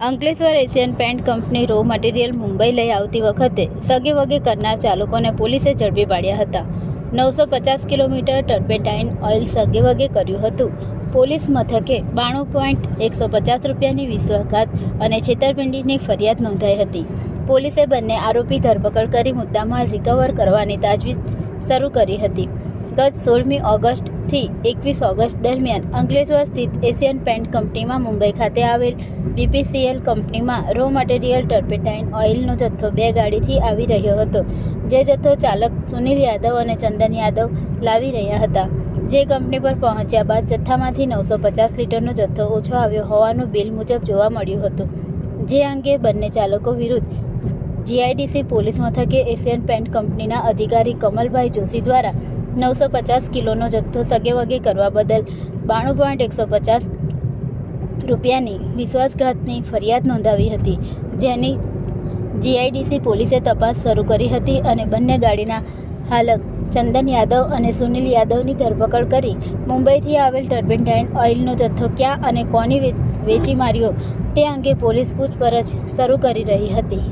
Ankleshwar Asian paint company raw material Mumbai લઈ આવતી વખતે સગે વગે કરનાર ચાલકોને પોલીસે ઝડપી પાડ્યા હતા. નવસો પચાસ કિલોમીટર ટર્પેટાઇન ઓઇલ સગે વગે કર્યું હતું. પોલીસ મથકે બાણું પોઈન્ટ એકસો પચાસ રૂપિયાની વિશ્વાસઘાત અને છેતરપિંડીની ફરિયાદ નોંધાઈ હતી. પોલીસે બંને આરોપી ધરપકડ કરી મુદ્દામાલ રિકવર કરવાની તાજવીજ શરૂ કરી હતી. ગત સોળમી ઓગસ્ટથી એકવીસ ઓગસ્ટ દરમિયાન અંકલેશ્વર સ્થિત એશિયન પેન્ટ કંપનીમાં મુંબઈ ખાતે આવેલ બીપીસીએલ કંપનીમાં રો મટીરિયલ ટર્પેટાઇન ઓઇલનો જથ્થો બે ગાડીથી આવી રહ્યો હતો, જે જથ્થો ચાલક સુનિલ યાદવ અને ચંદન યાદવ લાવી રહ્યા હતા. જે કંપની પર પહોંચ્યા બાદ જથ્થામાંથી નવસો પચાસ લીટરનો જથ્થો ઓછો આવ્યો હોવાનું બિલ મુજબ જોવા મળ્યું હતું. જે અંગે બંને ચાલકો વિરુદ્ધ જીઆઈડીસી પોલીસ મથકે એશિયન પેન્ટ કંપનીના અધિકારી કમલભાઈ જોશી દ્વારા નવસો પચાસ કિલોનો જથ્થો સગેવગે કરવા બદલ બાણું પોઈન્ટ એકસો પચાસ રૂપિયાની વિશ્વાસઘાતની ફરિયાદ નોંધાવી હતી, જેની જીઆઈડીસી પોલીસે તપાસ શરૂ કરી હતી અને બંને ગાડીના હાલક ચંદન યાદવ અને સુનિલ યાદવની ધરપકડ કરી મુંબઈથી આવેલ ટર્બેન્ટાઇન ઓઇલનો જથ્થો ક્યાં અને કોની વેચી માર્યો તે અંગે પોલીસ પૂછપરછ શરૂ કરી રહી હતી.